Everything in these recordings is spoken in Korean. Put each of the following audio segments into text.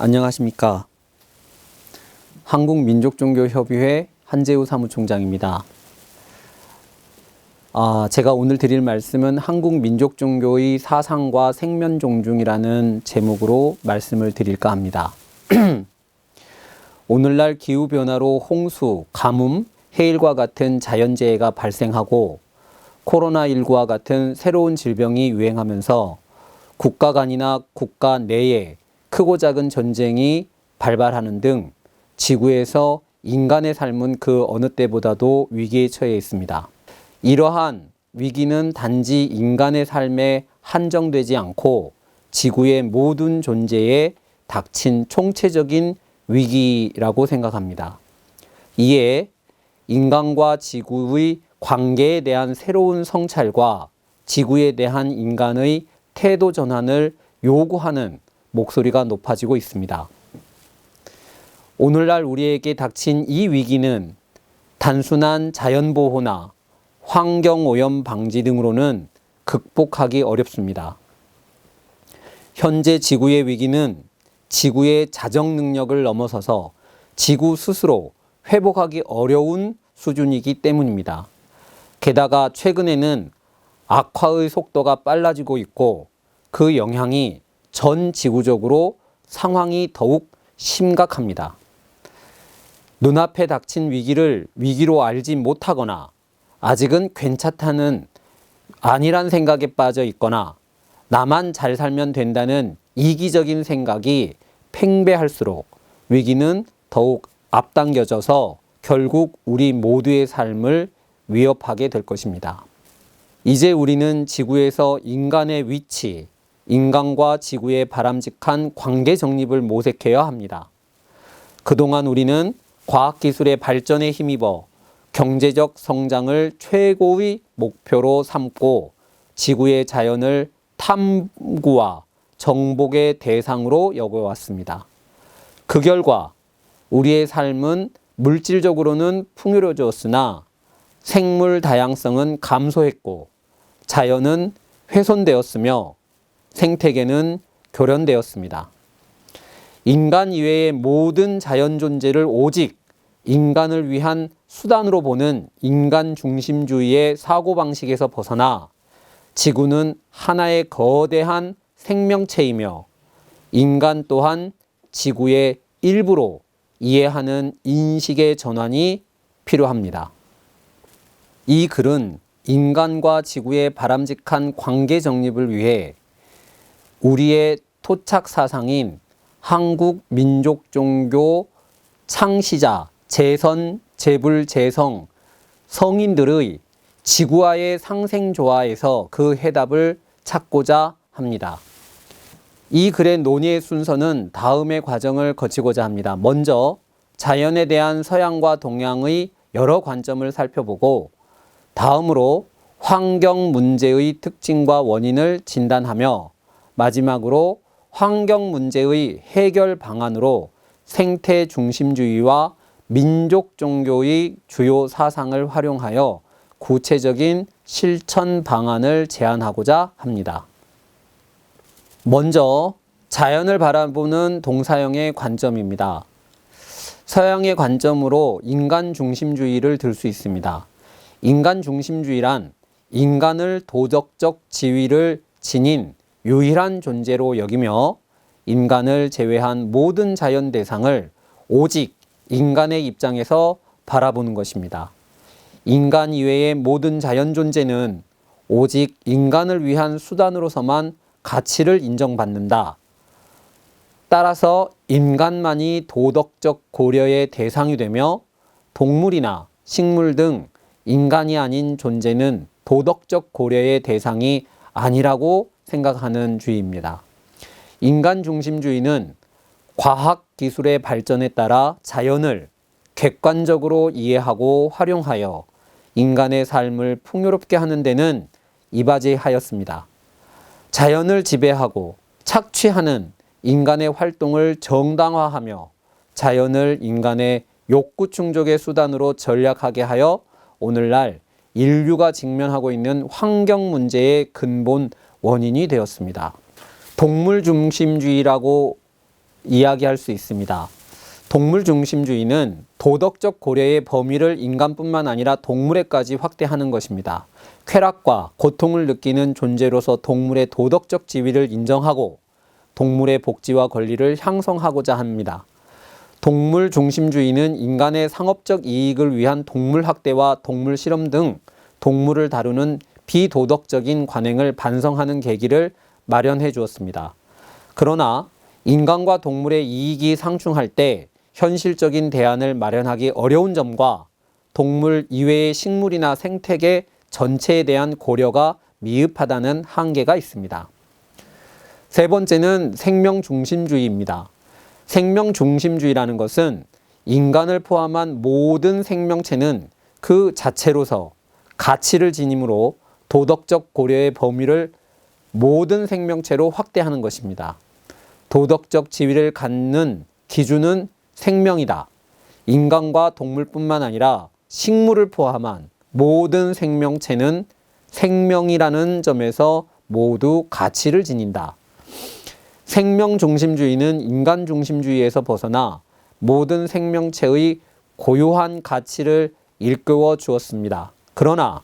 안녕하십니까. 한국민족종교협의회 한재우 사무총장입니다. 아, 제가 오늘 드릴 말씀은 한국민족종교의 사상과 생면 존중이라는 제목으로 말씀을 드릴까 합니다. 오늘날 기후변화로 홍수, 가뭄, 해일과 같은 자연재해가 발생하고 코로나19와 같은 새로운 질병이 유행하면서 국가 간이나 국가 내에 크고 작은 전쟁이 발발하는 등 지구에서 인간의 삶은 그 어느 때보다도 위기에 처해 있습니다. 이러한 위기는 단지 인간의 삶에 한정되지 않고 지구의 모든 존재에 닥친 총체적인 위기라고 생각합니다. 이에 인간과 지구의 관계에 대한 새로운 성찰과 지구에 대한 인간의 태도 전환을 요구하는 목소리가 높아지고 있습니다. 오늘날 우리에게 닥친 이 위기는 단순한 자연보호나 환경오염 방지 등으로는 극복하기 어렵습니다. 현재 지구의 위기는 지구의 자정 능력을 넘어서서 지구 스스로 회복하기 어려운 수준이기 때문입니다. 게다가 최근에는 악화의 속도가 빨라지고 있고 그 영향이 전 지구적으로 상황이 더욱 심각합니다. 눈앞에 닥친 위기를 위기로 알지 못하거나 아직은 괜찮다는 아니란 생각에 빠져 있거나 나만 잘 살면 된다는 이기적인 생각이 팽배할수록 위기는 더욱 앞당겨져서 결국 우리 모두의 삶을 위협하게 될 것입니다. 이제 우리는 지구에서 인간의 위치, 인간과 지구의 바람직한 관계 정립을 모색해야 합니다. 그동안 우리는 과학기술의 발전에 힘입어 경제적 성장을 최고의 목표로 삼고 지구의 자연을 탐구와 정복의 대상으로 여겨왔습니다. 그 결과 우리의 삶은 물질적으로는 풍요로워졌으나 생물 다양성은 감소했고 자연은 훼손되었으며 생태계는 교련되었습니다. 인간 이외의 모든 자연 존재를 오직 인간을 위한 수단으로 보는 인간 중심주의의 사고방식에서 벗어나 지구는 하나의 거대한 생명체이며 인간 또한 지구의 일부로 이해하는 인식의 전환이 필요합니다. 이 글은 인간과 지구의 바람직한 관계 정립을 위해 우리의 토착 사상인 한국 민족 종교 창시자 재선 재불 재성 성인들의 지구와의 상생 조화에서 그 해답을 찾고자 합니다. 이 글의 논의의 순서는 다음의 과정을 거치고자 합니다. 먼저 자연에 대한 서양과 동양의 여러 관점을 살펴보고 다음으로 환경 문제의 특징과 원인을 진단하며 마지막으로 환경 문제의 해결 방안으로 생태 중심주의와 민족 종교의 주요 사상을 활용하여 구체적인 실천 방안을 제안하고자 합니다. 먼저 자연을 바라보는 동사형의 관점입니다. 서양의 관점으로 인간 중심주의를 들 수 있습니다. 인간 중심주의란 인간을 도덕적 지위를 지닌 유일한 존재로 여기며 인간을 제외한 모든 자연 대상을 오직 인간의 입장에서 바라보는 것입니다. 인간 이외의 모든 자연 존재는 오직 인간을 위한 수단으로서만 가치를 인정받는다. 따라서 인간만이 도덕적 고려의 대상이 되며 동물이나 식물 등 인간이 아닌 존재는 도덕적 고려의 대상이 아니라고 생각하는 주의입니다. 인간 중심주의는 과학 기술의 발전에 따라 자연을 객관적으로 이해하고 활용하여 인간의 삶을 풍요롭게 하는 데는 이바지하였습니다. 자연을 지배하고 착취하는 인간의 활동을 정당화하며 자연을 인간의 욕구 충족의 수단으로 전략하게 하여 오늘날 인류가 직면하고 있는 환경 문제의 근본 원인이 되었습니다. 동물 중심주의라고 이야기할 수 있습니다. 동물 중심주의는 도덕적 고려의 범위를 인간뿐만 아니라 동물에까지 확대하는 것입니다. 쾌락과 고통을 느끼는 존재로서 동물의 도덕적 지위를 인정하고 동물의 복지와 권리를 향상하고자 합니다. 동물 중심주의는 인간의 상업적 이익을 위한 동물 학대와 동물 실험 등 동물을 다루는 비도덕적인 관행을 반성하는 계기를 마련해 주었습니다. 그러나 인간과 동물의 이익이 상충할 때 현실적인 대안을 마련하기 어려운 점과 동물 이외의 식물이나 생태계 전체에 대한 고려가 미흡하다는 한계가 있습니다. 세 번째는 생명 중심주의입니다. 생명 중심주의라는 것은 인간을 포함한 모든 생명체는 그 자체로서 가치를 지니므로 도덕적 고려의 범위를 모든 생명체로 확대하는 것입니다. 도덕적 지위를 갖는 기준은 생명이다. 인간과 동물뿐만 아니라 식물을 포함한 모든 생명체는 생명이라는 점에서 모두 가치를 지닌다. 생명 중심주의는 인간 중심주의에서 벗어나 모든 생명체의 고유한 가치를 일깨워 주었습니다. 그러나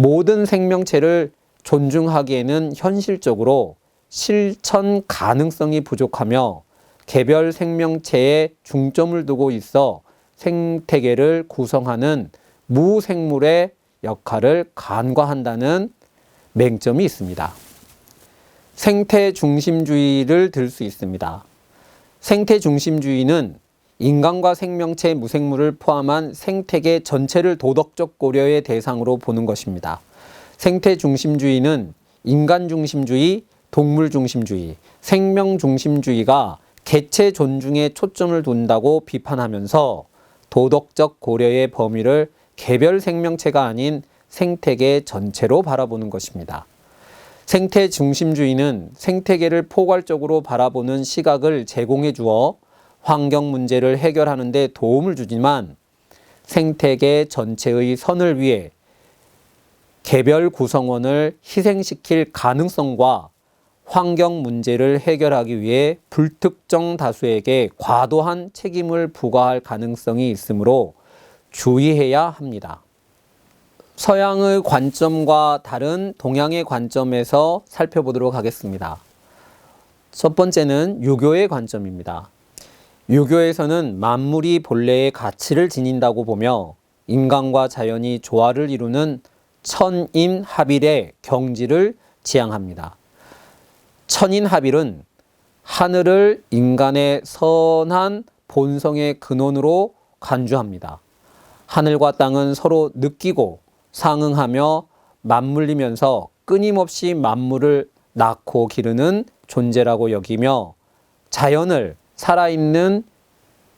모든 생명체를 존중하기에는 현실적으로 실천 가능성이 부족하며 개별 생명체에 중점을 두고 있어 생태계를 구성하는 무생물의 역할을 간과한다는 맹점이 있습니다. 생태 중심주의를 들 수 있습니다. 생태 중심주의는 인간과 생명체 무생물을 포함한 생태계 전체를 도덕적 고려의 대상으로 보는 것입니다. 생태 중심주의는 인간 중심주의, 동물 중심주의, 생명 중심주의가 개체 존중에 초점을 둔다고 비판하면서 도덕적 고려의 범위를 개별 생명체가 아닌 생태계 전체로 바라보는 것입니다. 생태 중심주의는 생태계를 포괄적으로 바라보는 시각을 제공해 주어 환경 문제를 해결하는 데 도움을 주지만 생태계 전체의 선을 위해 개별 구성원을 희생시킬 가능성과 환경 문제를 해결하기 위해 불특정 다수에게 과도한 책임을 부과할 가능성이 있으므로 주의해야 합니다. 서양의 관점과 다른 동양의 관점에서 살펴보도록 하겠습니다. 첫 번째는 유교의 관점입니다. 유교에서는 만물이 본래의 가치를 지닌다고 보며 인간과 자연이 조화를 이루는 천인합일의 경지를 지향합니다. 천인합일은 하늘을 인간의 선한 본성의 근원으로 간주합니다. 하늘과 땅은 서로 느끼고 상응하며 맞물리면서 끊임없이 만물을 낳고 기르는 존재라고 여기며 자연을 살아있는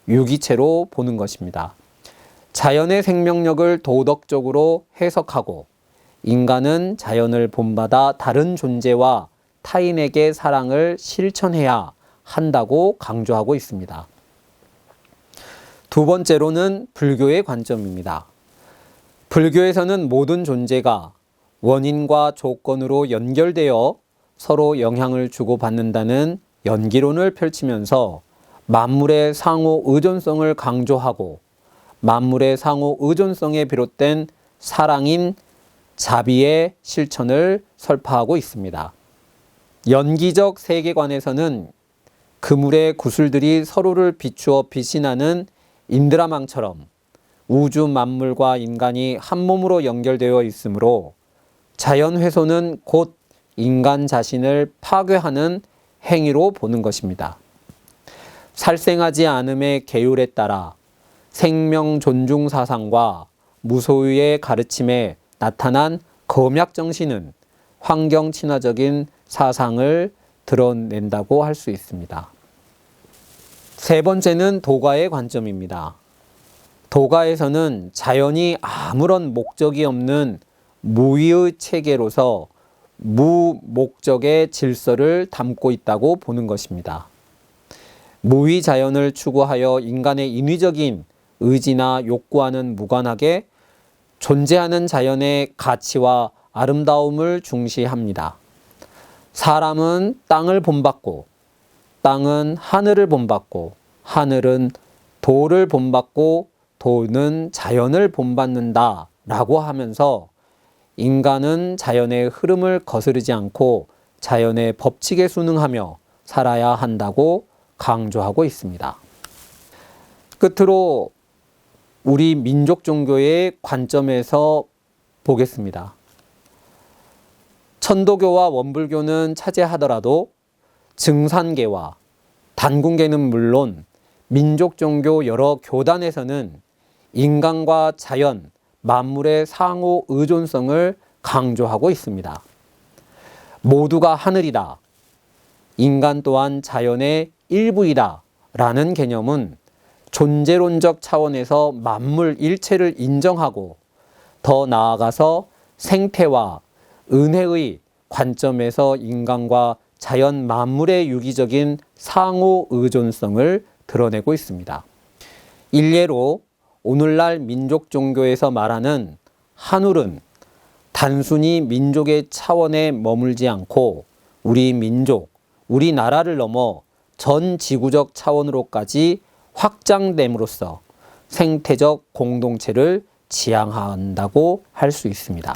유기체로 보는 것입니다. 자연의 생명력을 도덕적으로 해석하고 인간은 자연을 본받아 다른 존재와 타인에게 사랑을 실천해야 한다고 강조하고 있습니다. 두 번째로는 불교의 관점입니다. 불교에서는 모든 존재가 원인과 조건으로 연결되어 서로 영향을 주고받는다는 연기론을 펼치면서 만물의 상호 의존성을 강조하고 만물의 상호 의존성에 비롯된 사랑인 자비의 실천을 설파하고 있습니다. 연기적 세계관에서는 그물의 구슬들이 서로를 비추어 빛이 나는 인드라망처럼 우주 만물과 인간이 한 몸으로 연결되어 있으므로 자연 훼손은 곧 인간 자신을 파괴하는 행위로 보는 것입니다. 살생하지 않음의 계율에 따라 생명 존중 사상과 무소유의 가르침에 나타난 검약 정신은 환경 친화적인 사상을 드러낸다고 할 수 있습니다. 세 번째는 도가의 관점입니다. 도가에서는 자연이 아무런 목적이 없는 무의의 체계로서 무목적의 질서를 담고 있다고 보는 것입니다. 무의 자연을 추구하여 인간의 인위적인 의지나 욕구와는 무관하게 존재하는 자연의 가치와 아름다움을 중시합니다. 사람은 땅을 본받고 땅은 하늘을 본받고 하늘은 도를 본받고 도는 자연을 본받는다 라고 하면서 인간은 자연의 흐름을 거스르지 않고 자연의 법칙에 순응하며 살아야 한다고 강조하고 있습니다. 끝으로 우리 민족 종교의 관점에서 보겠습니다. 천도교와 원불교는 차지하더라도 증산계와 단군계는 물론 민족 종교 여러 교단에서는 인간과 자연, 만물의 상호 의존성을 강조하고 있습니다. 모두가 하늘이다. 인간 또한 자연의 일부이다. 라는 개념은 존재론적 차원에서 만물 일체를 인정하고 더 나아가서 생태와 은혜의 관점에서 인간과 자연 만물의 유기적인 상호 의존성을 드러내고 있습니다. 일례로 오늘날 민족 종교에서 말하는 한울은 단순히 민족의 차원에 머물지 않고 우리 민족, 우리나라를 넘어 전 지구적 차원으로까지 확장됨으로써 생태적 공동체를 지향한다고 할 수 있습니다.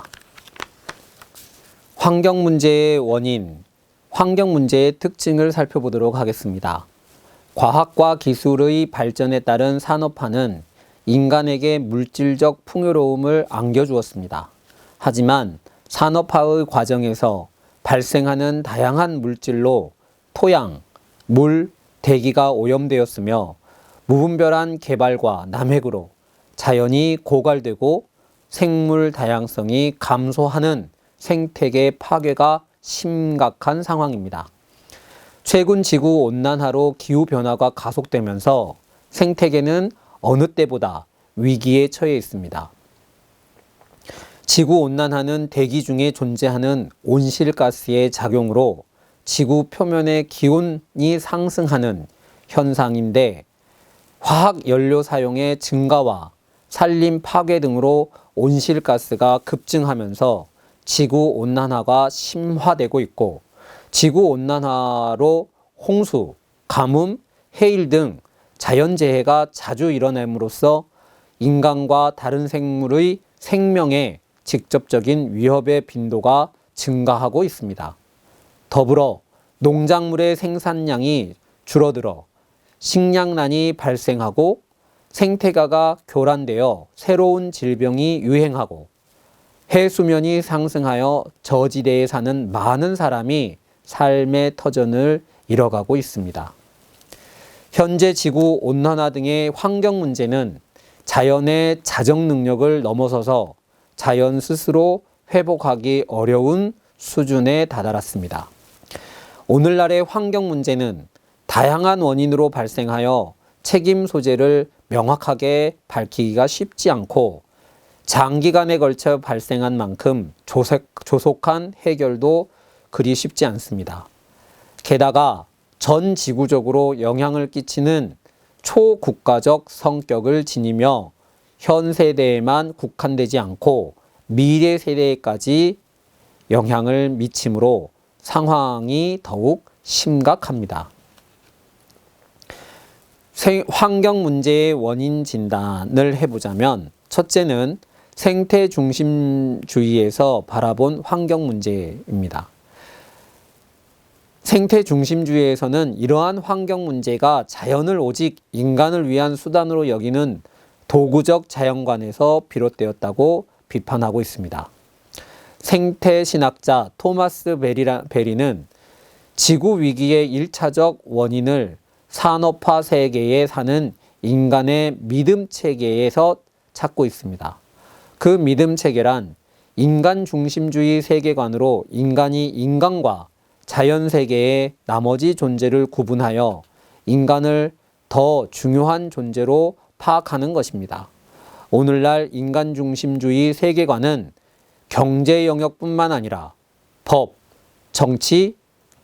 환경 문제의 원인, 환경 문제의 특징을 살펴보도록 하겠습니다. 과학과 기술의 발전에 따른 산업화는 인간에게 물질적 풍요로움을 안겨주었습니다. 하지만 산업화의 과정에서 발생하는 다양한 물질로 토양, 물, 대기가 오염되었으며 무분별한 개발과 남획으로 자연이 고갈되고 생물 다양성이 감소하는 생태계 파괴가 심각한 상황입니다. 최근 지구 온난화로 기후 변화가 가속되면서 생태계는 어느 때보다 위기에 처해 있습니다. 지구 온난화는 대기 중에 존재하는 온실가스의 작용으로 지구 표면의 기온이 상승하는 현상인데 화학 연료 사용의 증가와 산림 파괴 등으로 온실가스가 급증하면서 지구 온난화가 심화되고 있고 지구 온난화로 홍수, 가뭄, 해일 등 자연재해가 자주 일어남으로써 인간과 다른 생물의 생명에 직접적인 위협의 빈도가 증가하고 있습니다. 더불어 농작물의 생산량이 줄어들어 식량난이 발생하고 생태가가 교란되어 새로운 질병이 유행하고 해수면이 상승하여 저지대에 사는 많은 사람이 삶의 터전을 잃어가고 있습니다. 현재 지구 온난화 등의 환경 문제는 자연의 자정 능력을 넘어서서 자연 스스로 회복하기 어려운 수준에 다다랐습니다. 오늘날의 환경 문제는 다양한 원인으로 발생하여 책임 소재를 명확하게 밝히기가 쉽지 않고 장기간에 걸쳐 발생한 만큼 조색, 조속 한 해결도 그리 쉽지 않습니다. 게다가 전 지구적으로 영향을 끼치는 초국가적 성격을 지니며 현 세대에만 국한되지 않고 미래 세대에까지 영향을 미치므로 상황이 더욱 심각합니다. 환경 문제의 원인 진단을 해보자면 첫째는 생태 중심주의에서 바라본 환경 문제입니다. 생태 중심주의에서는 이러한 환경 문제가 자연을 오직 인간을 위한 수단으로 여기는 도구적 자연관에서 비롯되었다고 비판하고 있습니다. 생태 신학자 토마스 베리라, 베리는 지구 위기의 일차적 원인을 산업화 세계에 사는 인간의 믿음 체계에서 찾고 있습니다. 그 믿음 체계란 인간 중심주의 세계관으로 인간이 인간과 자연 세계의 나머지 존재를 구분하여 인간을 더 중요한 존재로 파악하는 것입니다. 오늘날 인간 중심주의 세계관은 경제 영역뿐만 아니라 법, 정치,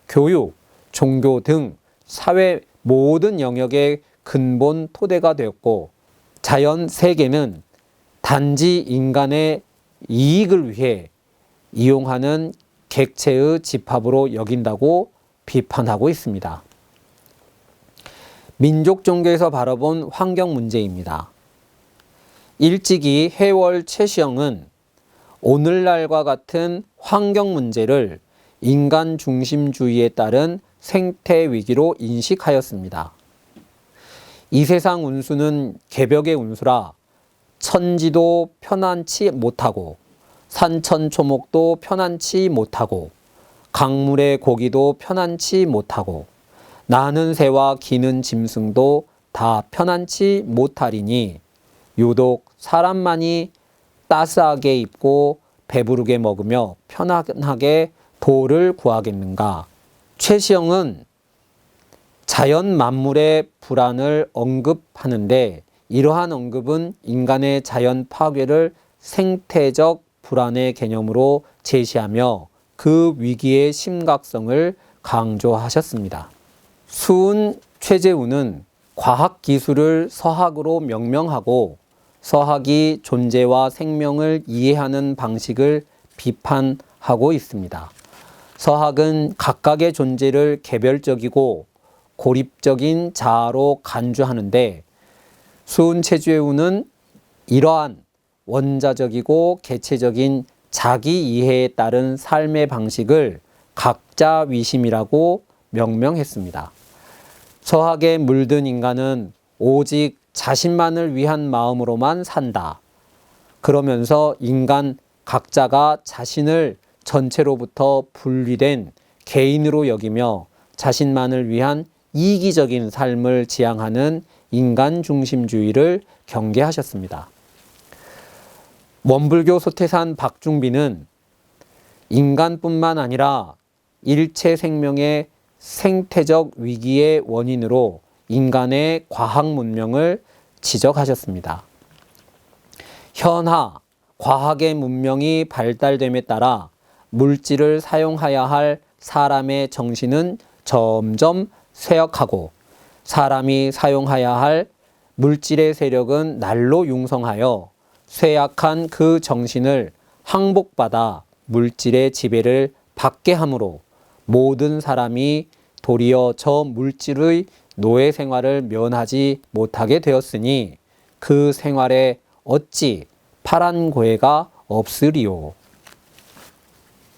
교육, 종교 등 사회 모든 영역의 근본 토대가 되었고 자연 세계는 단지 인간의 이익을 위해 이용하는 객체의 집합으로 여긴다고 비판하고 있습니다. 민족 종교에서 바라본 환경 문제입니다. 일찍이 해월 최시영은 오늘날과 같은 환경 문제를 인간 중심주의에 따른 생태 위기로 인식하였습니다. 이 세상 운수는 개벽의 운수라 천지도 편안치 못하고 산천초목도 편안치 못하고 강물의 고기도 편안치 못하고 나는 새와 기는 짐승도 다 편안치 못하리니 유독 사람만이 따스하게 입고 배부르게 먹으며 편안하게 도를 구하겠는가. 최시영은 자연 만물의 불안을 언급하는데 이러한 언급은 인간의 자연 파괴를 생태적 불안의 개념으로 제시하며 그 위기의 심각성을 강조하셨습니다. 수은 최재우는 과학 기술을 서학으로 명명하고 서학이 존재와 생명을 이해하는 방식을 비판하고 있습니다. 서학은 각각의 존재를 개별적이고 고립적인 자아로 간주하는데 수은 최재우는 이러한 원자적이고 개체적인 자기 이해에 따른 삶의 방식을 각자 위심이라고 명명했습니다. 서학에 물든 인간은 오직 자신만을 위한 마음으로만 산다. 그러면서 인간 각자가 자신을 전체로부터 분리된 개인으로 여기며 자신만을 위한 이기적인 삶을 지향하는 인간 중심주의를 경계하셨습니다. 원불교 소태산 박중비는 인간뿐만 아니라 일체 생명의 생태적 위기의 원인으로 인간의 과학 문명을 지적하셨습니다. 현하 과학의 문명이 발달됨에 따라 물질을 사용하여야 할 사람의 정신은 점점 쇠약하고 사람이 사용하여야 할 물질의 세력은 날로 융성하여 쇠약한 그 정신을 항복받아 물질의 지배를 받게 하므로 모든 사람이 도리어 저 물질의 노예 생활을 면하지 못하게 되었으니 그 생활에 어찌 파란 고해가 없으리요.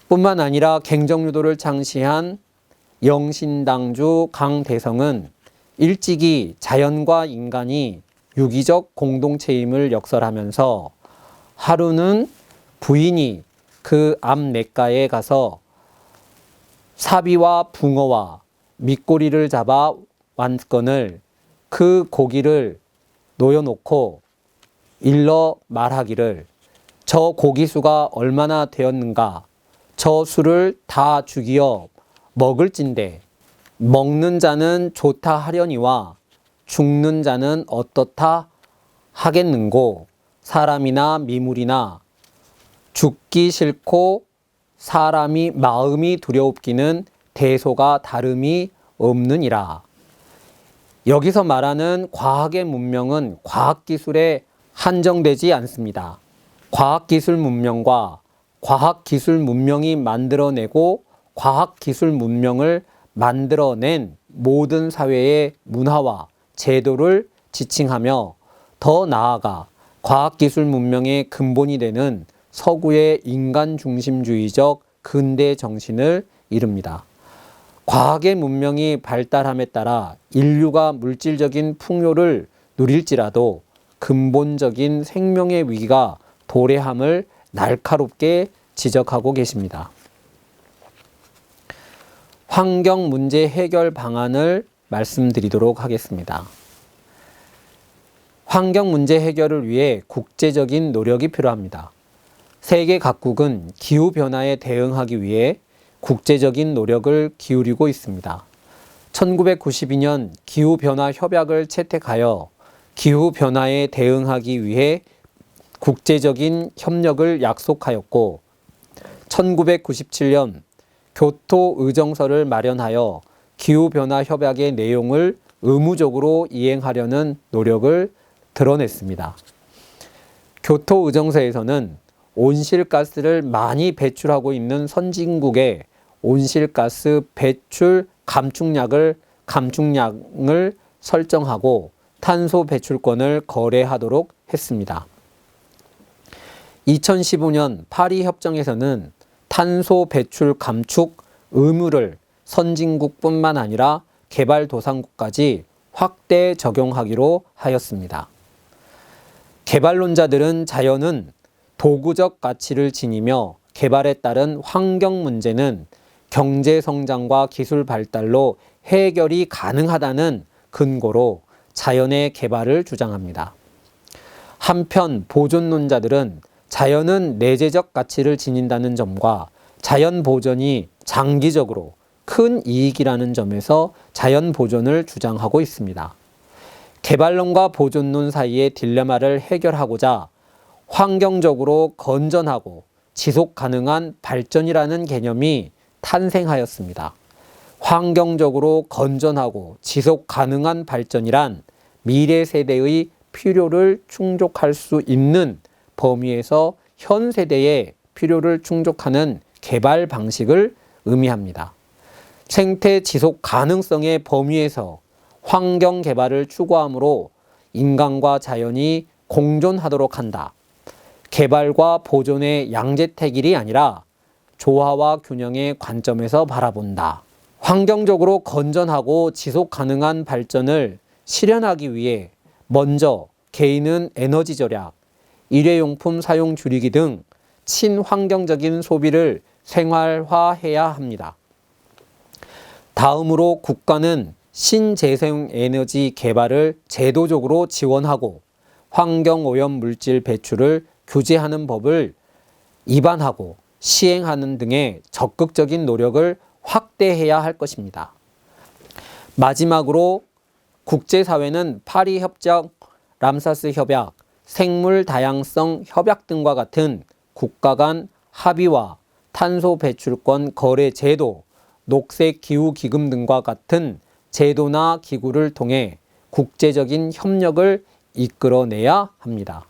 뿐만 아니라 갱정유도를 창시한 영신당주 강대성은 일찍이 자연과 인간이 유기적 공동체임을 역설하면서 하루는 부인이 그 앞냇가에 가서 사비와 붕어와 밑꼬리를 잡아 완건을 그 고기를 놓여놓고 일러 말하기를 저 고기 수가 얼마나 되었는가? 저 수를 다 죽이어 먹을진데 먹는 자는 좋다 하려니와 죽는 자는 어떻다 하겠는고? 사람이나 미물이나 죽기 싫고 사람이 마음이 두려웁기는 대소가 다름이 없느니라. 여기서 말하는 과학의 문명은 과학기술에 한정되지 않습니다. 과학기술 문명과 과학기술 문명이 만들어내고 과학기술 문명을 만들어낸 모든 사회의 문화와 제도를 지칭하며 더 나아가 과학기술 문명의 근본이 되는 서구의 인간 중심주의적 근대 정신을 이룹니다. 과학의 문명이 발달함에 따라 인류가 물질적인 풍요를 누릴지라도 근본적인 생명의 위기가 도래함을 날카롭게 지적하고 계십니다. 환경 문제 해결 방안을 말씀드리도록 하겠습니다. 환경 문제 해결을 위해 국제적인 노력이 필요합니다. 세계 각국은 기후 변화에 대응하기 위해 국제적인 노력을 기울이고 있습니다. 1992년 기후변화 협약을 채택하여 기후변화에 대응하기 위해 국제적인 협력을 약속하였고, 1997년 교토 의정서를 마련하여 기후변화 협약의 내용을 의무적으로 이행하려는 노력을 드러냈습니다. 교토 의정서에서는 온실가스를 많이 배출하고 있는 선진국에 온실가스 배출 감축약을 감축량을 설정하고 탄소 배출권을 거래하도록 했습니다. 2015년 파리 협정에서는 탄소 배출 감축 의무를 선진국뿐만 아니라 개발도상국까지 확대 적용하기로 하였습니다. 개발론자들은 자연은 도구적 가치를 지니며 개발에 따른 환경 문제는 경제 성장과 기술 발달로 해결이 가능하다는 근거로 자연의 개발을 주장합니다. 한편 보존론자들은 자연은 내재적 가치를 지닌다는 점과 자연 보존이 장기적으로 큰 이익이라는 점에서 자연 보존을 주장하고 있습니다. 개발론과 보존론 사이의 딜레마를 해결하고자 환경적으로 건전하고 지속 가능한 발전이라는 개념이 탄생하였습니다. 환경적으로 건전하고 지속 가능한 발전이란 미래 세대의 필요를 충족할 수 있는 범위에서 현 세대의 필요를 충족하는 개발 방식을 의미합니다. 생태 지속 가능성의 범위에서 환경 개발을 추구하므로 인간과 자연이 공존하도록 한다. 개발과 보존의 양재택일이 아니라 조화와 균형의 관점에서 바라본다. 환경적으로 건전하고 지속 가능한 발전을 실현하기 위해 먼저 개인은 에너지 절약, 일회용품 사용 줄이기 등 친환경적인 소비를 생활화해야 합니다. 다음으로 국가는 신재생 에너지 개발을 제도적으로 지원하고 환경오염 물질 배출을 규제하는 법을 입안하고 시행하는 등의 적극적인 노력을 확대해야 할 것입니다. 마지막으로 국제사회는 파리 협정, 람사스 협약, 생물 다양성 협약 등과 같은 국가 간 합의와 탄소 배출권 거래 제도, 녹색 기후 기금 등과 같은 제도나 기구를 통해 국제적인 협력을 이끌어내야 합니다.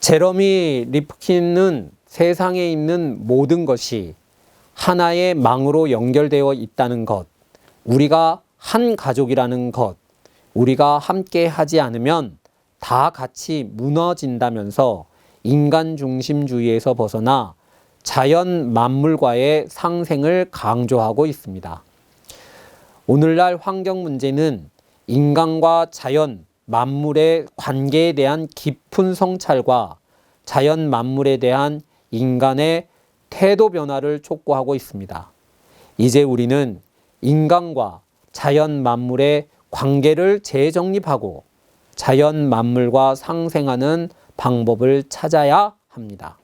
제러미 리프킨은 세상에 있는 모든 것이 하나의 망으로 연결되어 있다는 것, 우리가 한 가족이라는 것, 우리가 함께 하지 않으면 다 같이 무너진다면서 인간 중심주의에서 벗어나 자연 만물과의 상생을 강조하고 있습니다. 오늘날 환경 문제는 인간과 자연, 만물의 관계에 대한 깊은 성찰과 자연 만물에 대한 인간의 태도 변화를 촉구하고 있습니다. 이제 우리는 인간과 자연 만물의 관계를 재정립하고 자연 만물과 상생하는 방법을 찾아야 합니다.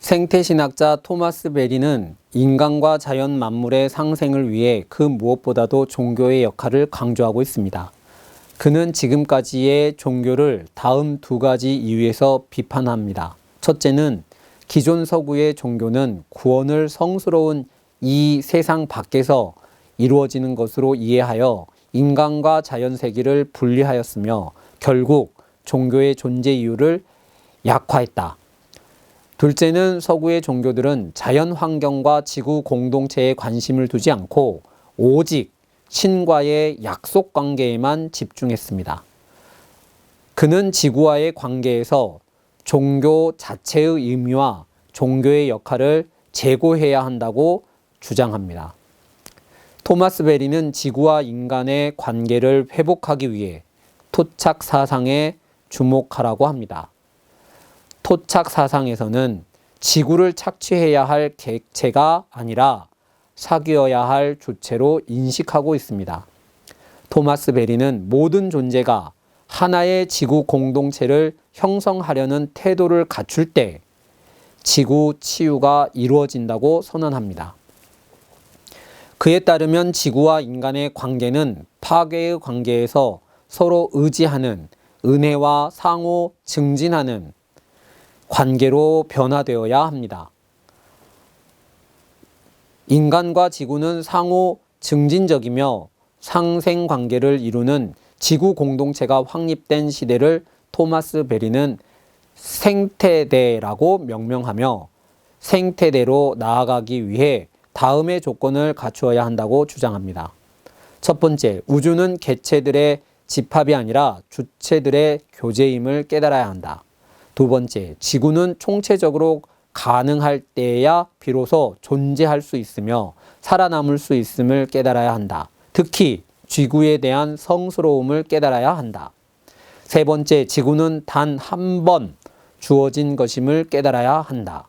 생태신학자 토마스 베리는 인간과 자연 만물의 상생을 위해 그 무엇보다도 종교의 역할을 강조하고 있습니다. 그는 지금까지의 종교를 다음 두 가지 이유에서 비판합니다. 첫째는 기존 서구의 종교는 구원을 성스러운 이 세상 밖에서 이루어지는 것으로 이해하여 인간과 자연 세계를 분리하였으며 결국 종교의 존재 이유를 약화했다. 둘째는 서구의 종교들은 자연 환경과 지구 공동체에 관심을 두지 않고 오직 신과의 약속 관계에만 집중했습니다. 그는 지구와의 관계에서 종교 자체의 의미와 종교의 역할을 제고해야 한다고 주장합니다. 토마스 베리는 지구와 인간의 관계를 회복하기 위해 토착 사상에 주목하라고 합니다. 토착 사상에서는 지구를 착취해야 할 객체가 아니라 사귀어야 할 주체로 인식하고 있습니다. 토마스 베리는 모든 존재가 하나의 지구 공동체를 형성하려는 태도를 갖출 때 지구 치유가 이루어진다고 선언합니다. 그에 따르면 지구와 인간의 관계는 파괴의 관계에서 서로 의지하는 은혜와 상호 증진하는 관계로 변화되어야 합니다. 인간과 지구는 상호 증진적이며 상생 관계를 이루는 지구 공동체가 확립된 시대를 토마스 베리는 생태대라고 명명하며 생태대로 나아가기 위해 다음의 조건을 갖추어야 한다고 주장합니다. 첫 번째, 우주는 개체들의 집합이 아니라 주체들의 교제임을 깨달아야 한다. 두 번째, 지구는 총체적으로 가능할 때야 비로소 존재할 수 있으며 살아남을 수 있음을 깨달아야 한다. 특히 지구에 대한 성스러움을 깨달아야 한다. 세 번째, 지구는 단 한 번 주어진 것임을 깨달아야 한다.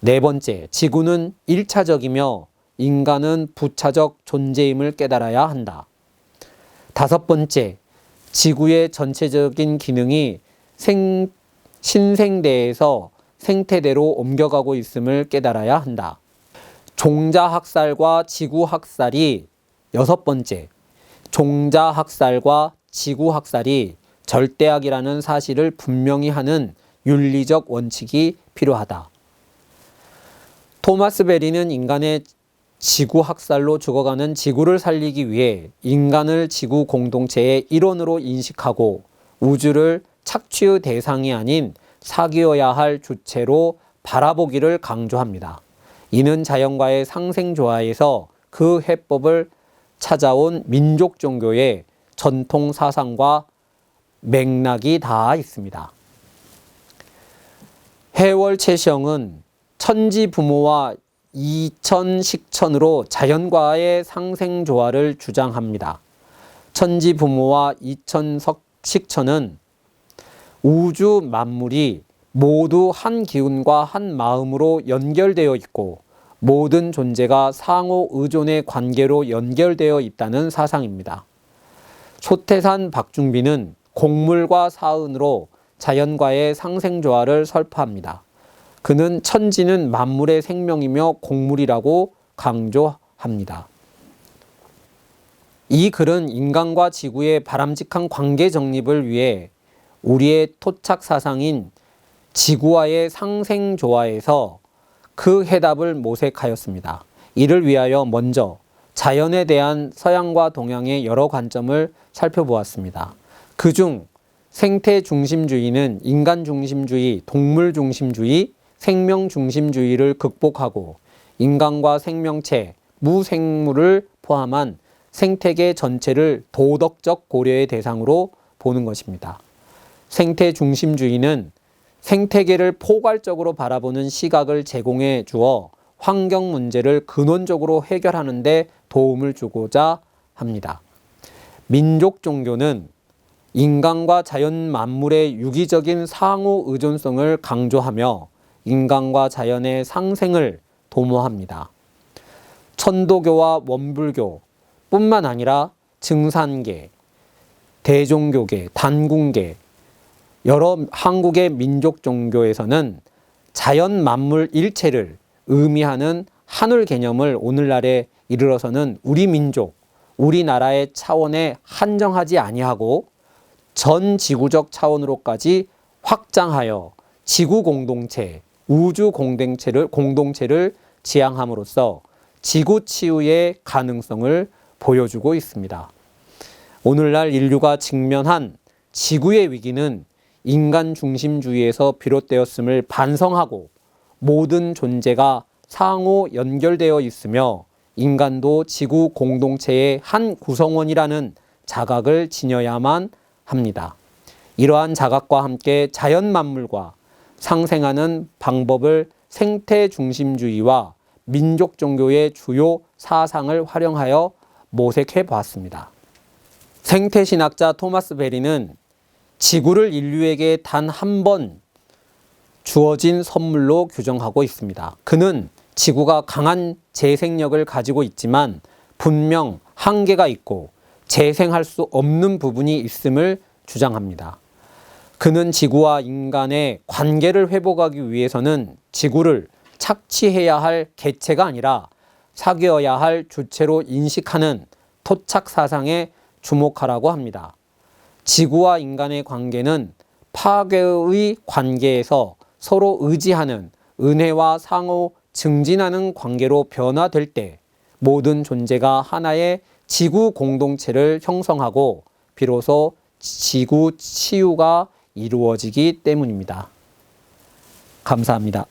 네 번째, 지구는 일차적이며 인간은 부차적 존재임을 깨달아야 한다. 다섯 번째, 지구의 전체적인 기능이 생, 신생대에서 생태대로 옮겨가고 있음을 깨달아야 한다. 종자학살과 지구학살이 여섯 번째, 종자학살과 지구학살이 절대악이라는 사실을 분명히 하는 윤리적 원칙이 필요하다. 토마스 베리는 인간의 지구 학살로 죽어가는 지구를 살리기 위해 인간을 지구 공동체의 일원으로 인식하고 우주를 착취의 대상이 아닌 사귀어야 할 주체로 바라보기를 강조합니다. 이는 자연과의 상생조화에서 그 해법을 찾아온 민족 종교의 전통 사상과 맥락이 닿아 있습니다. 해월 채시영은 천지 부모와 이천 식천으로 자연과의 상생 조화를 주장합니다. 천지 부모와 이천 식천은 우주 만물이 모두 한 기운과 한 마음으로 연결되어 있고 모든 존재가 상호 의존의 관계로 연결되어 있다는 사상입니다. 초태산 박중비는 곡물과 사은으로 자연과의 상생조화를 설파합니다. 그는 천지는 만물의 생명이며 곡물이라고 강조합니다. 이 글은 인간과 지구의 바람직한 관계 정립을 위해 우리의 토착 사상인 지구와의 상생 조화에서 그 해답을 모색하였습니다. 이를 위하여 먼저 자연에 대한 서양과 동양의 여러 관점을 살펴보았습니다. 그중 생태 중심주의는 인간 중심주의, 동물 중심주의, 생명 중심주의를 극복하고 인간과 생명체, 무생물을 포함한 생태계 전체를 도덕적 고려의 대상으로 보는 것입니다. 생태 중심주의는 생태계를 포괄적으로 바라보는 시각을 제공해 주어 환경 문제를 근원적으로 해결하는 데 도움을 주고자 합니다. 민족 종교는 인간과 자연 만물의 유기적인 상호 의존성을 강조하며 인간과 자연의 상생을 도모합니다. 천도교와 원불교 뿐만 아니라 증산계, 대종교계, 단군계, 여러 한국의 민족 종교에서는 자연 만물 일체를 의미하는 하늘 개념을 오늘날에 이르러서는 우리 민족, 우리나라의 차원에 한정하지 아니하고 전 지구적 차원으로까지 확장하여 지구 공동체, 우주 공동체를, 공동체를 지향함으로써 지구 치유의 가능성을 보여주고 있습니다. 오늘날 인류가 직면한 지구의 위기는 인간 중심주의에서 비롯되었음을 반성하고 모든 존재가 상호 연결되어 있으며 인간도 지구 공동체의 한 구성원이라는 자각을 지녀야만 합니다. 이러한 자각과 함께 자연 만물과 상생하는 방법을 생태 중심주의와 민족 종교의 주요 사상을 활용하여 모색해 보았습니다. 생태 신학자 토마스 베리는 지구를 인류에게 단 한 번 주어진 선물로 규정하고 있습니다. 그는 지구가 강한 재생력을 가지고 있지만 분명 한계가 있고 재생할 수 없는 부분이 있음을 주장합니다. 그는 지구와 인간의 관계를 회복하기 위해서는 지구를 착취해야 할 개체가 아니라 사귀어야 할 주체로 인식하는 토착 사상에 주목하라고 합니다. 지구와 인간의 관계는 파괴의 관계에서 서로 의지하는 은혜와 상호 증진하는 관계로 변화될 때 모든 존재가 하나의 지구 공동체를 형성하고 비로소 지구 치유가 이루어지기 때문입니다. 감사합니다.